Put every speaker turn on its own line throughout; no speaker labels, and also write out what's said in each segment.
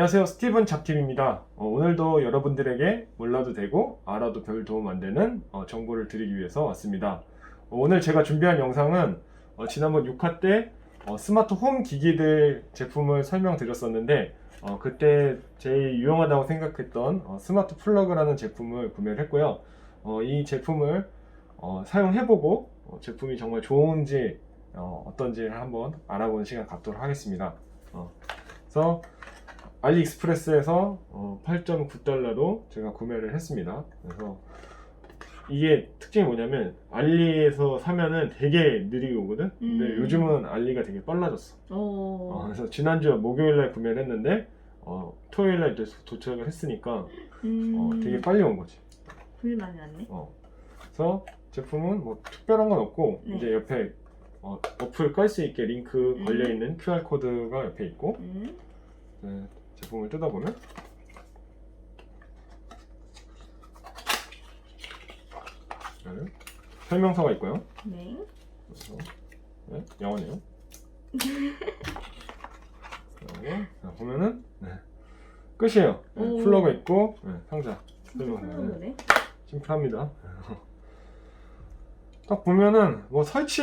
안녕하세요. 스티븐 잡팀입니다. 어, 오늘도 여러분들에게 몰라도 되고 알아도 별 도움 안 되는 어, 정보를 드리기 위해서 왔습니다. 어, 오늘 제가 준비한 영상은 어, 지난번 6화 때 어, 스마트 홈 기기들 제품을 설명드렸었는데 어, 그때 제일 유용하다고 생각했던 어, 스마트 플러그라는 제품을 구매를 했고요. 어, 이 제품을 어, 사용해보고 어, 제품이 정말 좋은지 어, 떤지를 한번 알아보는 시간 갖도록 하겠습니다. 어, 그래서 알리익스프레스에서 어, 8.9달러로 제가 구매를 했습니다. 그래서 이게 특징이 뭐냐면 알리에서 사면은 되게 느리게 오거든. 근데
음.
요즘은 알리가 되게 빨라졌어. 어,
어.
그래서 지난주 목요일날 구매를 했는데 어, 토요일날 이제 도착을 했으니까
음.
어, 되게 빨리 온 거지.
글 많이 왔네.
어. 그래서 제품은 뭐 특별한 건 없고
네.
이제 옆에 어, 어플 깔 수 있게 링크
음.
걸려 있는 QR 코드가 옆에 있고
음.
네, 제품을 뜯어보면 네, 설명서가 있고요.
네.
그래서, 네, 영어네요. 그리고 자, 보면은 네, 끝이에요. 네,
오.
플러그 있고 네, 상자.
진짜
설명서. 네.
플러그네.
심플합니다. 딱 보면은 뭐 설치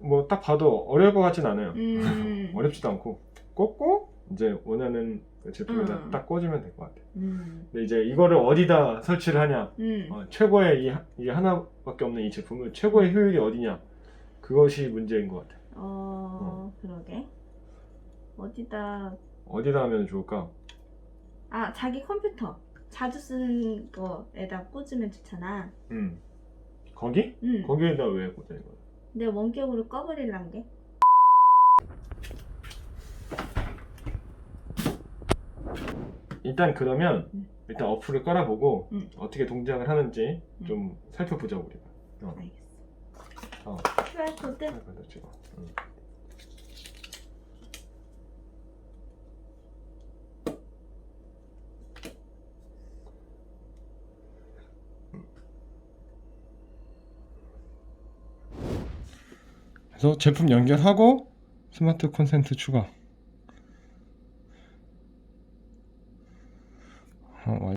뭐 딱 봐도 어려울 것 같진 않아요.
음.
어렵지도 않고 꽂고 이제 원하는 그 제품에다
음.
딱 꽂으면 될 것 같아요.
음.
근데 이제 이거를 어디다 설치를 하냐?
음.
어, 최고의 이, 하- 이 하나밖에 없는 이 제품을 최고의 효율이 어디냐? 그것이 문제인 것 같아요.
어, 그러게. 어디다
어디다 하면 좋을까?
아, 자기 컴퓨터 자주 쓰는 거에다 꽂으면 좋잖아.
음, 거기?
음.
거기에다 왜 꽂는 거야?
내 원격으로 꺼버릴란 게.
일단 그러면
음.
일단 어플을 깔아보고
음.
어떻게 동작을 하는지
음.
좀 살펴보자 우리가. 어.
알겠어.
어.
QR 코드.
찍어. 응. 그래서 제품 연결하고 스마트 콘센트 추가. 완-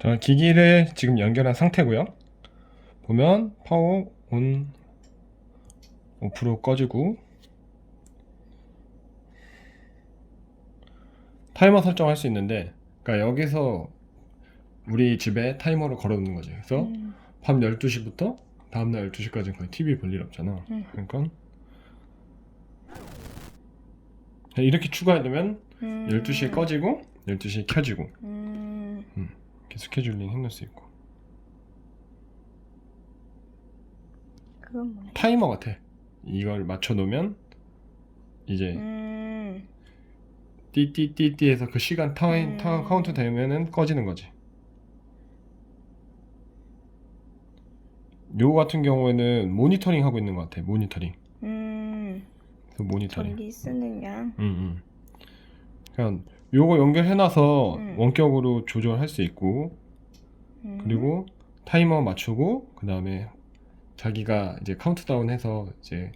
자, 기기를 지금 연결한 상태고요. 보면 파워 온 오프로 꺼지고 타이머 설정할 수 있는데 그러니까 여기서 우리 집에 타이머를 걸어 놓는 거죠. 그래서
음.
밤 12시부터 다음 날 12시까지는 거의 TV 볼 일 없잖아.
음.
그러니까 이렇게 추가해두면
음.
12시에 꺼지고 12시에 켜지고
음.
이렇게 스케줄링 해놓을 수 있고
그건 뭐야?
타이머 같아. 이걸 맞춰 놓으면 이제
음.
띠띠띠띠 해서 그 시간 타임
음.
타 카운트 되면은 꺼지는 거지. 요거 같은 경우에는 모니터링 하고 있는 것 같아. 모니터링.
음.
그래서 모니터링.
전기 쓰는 양.
음, 음. 그냥 요거 연결해놔서
음.
원격으로 조절할 수 있고
음.
그리고 타이머 맞추고 그 다음에 자기가 이제 카운트다운 해서 이제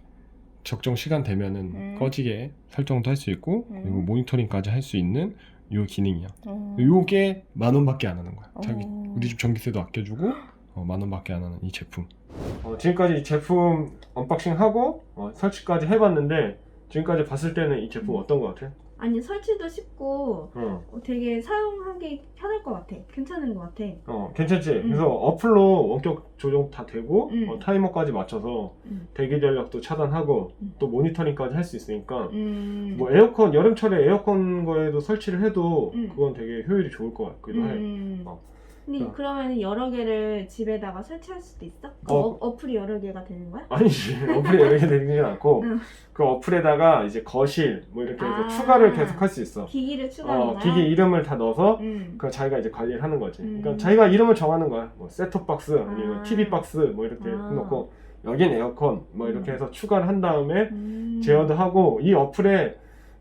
적정 시간 되면은
음.
꺼지게 설정도 할 수 있고 그리고
음.
모니터링까지 할 수 있는 요 기능이야.
어.
요게 만 원밖에 안 하는 거야. 자기
어.
우리 집 전기세도 아껴주고 어, 만 원밖에 안 하는 이 제품. 어, 지금까지 이 제품 언박싱 하고 어, 설치까지 해봤는데 지금까지 봤을 때는 이 제품
음.
어떤 것 같아?
아니 설치도 쉽고
어,
어, 되게 사용하기 편할 것 같아. 괜찮은 것 같아.
어 괜찮지?
음.
그래서 어플로 원격 조정 다 되고
음.
어, 타이머까지 맞춰서
음.
대기 전력도 차단하고
음.
또 모니터링까지 할 수 있으니까
음.
뭐 에어컨 여름철에 에어컨 거에도 설치를 해도
음.
그건 되게 효율이 좋을 것 같기도 해.
음.
어.
근데
어.
그러면 여러 개를 집에다가 설치할 수도 있어? 그
어.
어. 어플이 여러 개가 되는 거야?
아니지 어플에 여러 개 되는 않고
응.
그 어플에다가 이제 거실 뭐 이렇게 해서
아.
추가를 계속 할 수 있어.
기기를 추가하는
어,
거야?
기기 이름을 다 넣어서
음.
그 자기가 이제 관리를 하는 거지.
음.
그러니까 자기가 이름을 정하는 거야. 뭐 셋톱 박스 아니면
아.
TV 박스 뭐 이렇게
아.
해놓고 여긴 에어컨 뭐 이렇게
음.
해서 추가를 한 다음에
음.
제어도 하고 이 어플에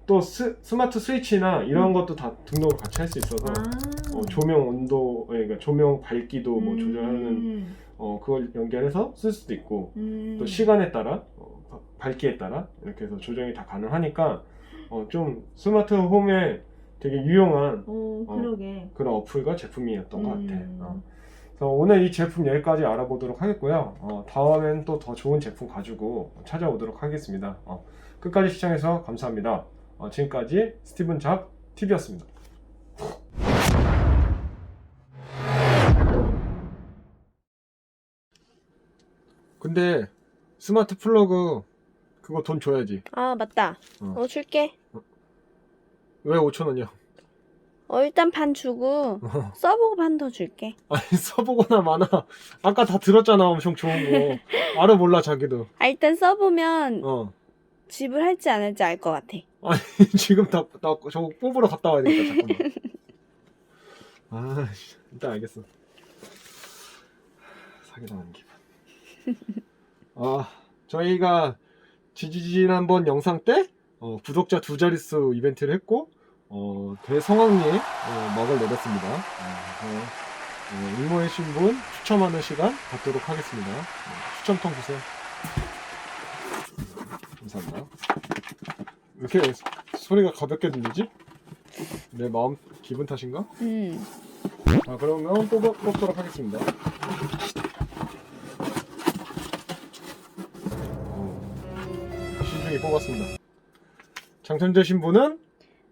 또 스, 스마트 스위치나 이런 것도 다 등록을 같이 할 수 있어서
아.
어, 조명 온도, 그러니까 조명 밝기도 뭐
음.
조절하는 어, 그걸 연결해서 쓸 수도 있고
음.
또 시간에 따라 어, 바- 밝기에 따라 이렇게 해서 조정이 다 가능하니까 어, 좀 스마트 홈에 되게 유용한
오,
어.
그러게.
그런 어플과 제품이었던 것 같아.
음.
어. 그래서 오늘 이 제품 여기까지 알아보도록 하겠고요. 어, 다음엔 또 더 좋은 제품 가지고 찾아오도록 하겠습니다. 어, 끝까지 시청해주셔서 감사합니다. 어, 지금까지 스티븐 잡 TV였습니다. 근데 스마트 플러그 그거 돈 줘야지.
아 맞다.
어.
어, 줄게.
왜 5천 원이야?
어 일단 반 주고 써보고 반 더 줄게.
아니 써보거나 마나 아까 다 들었잖아 엄청 좋은 거 알아 몰라 자기도
아 일단 써보면
어
지불할지 안 할지 알 것 같아.
지금 다, 나 저거 뽑으러 갔다 와야 되겠다 잠깐만. 아 씨, 일단 알겠어. 사기당한 기분. 아 저희가 지지난번 영상 때 어, 구독자 두 자릿수 이벤트를 했고 어, 대성황리에 어, 막을 내렸습니다. 어, 어, 응모해주신 분 추첨하는 시간 갖도록 하겠습니다. 어, 추첨통 주세요. 감사합니다. 왜 이렇게 소리가 가볍게 들리지? 내 마음 기분 탓인가?
음.
자 그러면 뽑아, 뽑도록 하겠습니다 어, 신중히 뽑았습니다 당첨되신 분은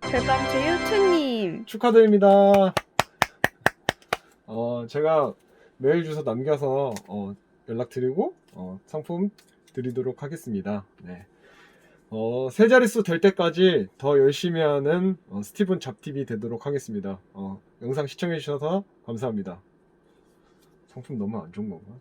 별밤주 유투님.
축하드립니다 어, 제가 메일 주소 남겨서 어, 연락드리고 어, 상품 드리도록 하겠습니다 네. 어, 세 자릿수 될 때까지 더 열심히 하는 어, 스티븐 잡TV 되도록 하겠습니다. 어, 영상 시청해주셔서 감사합니다. 상품 너무 안 좋은 건가?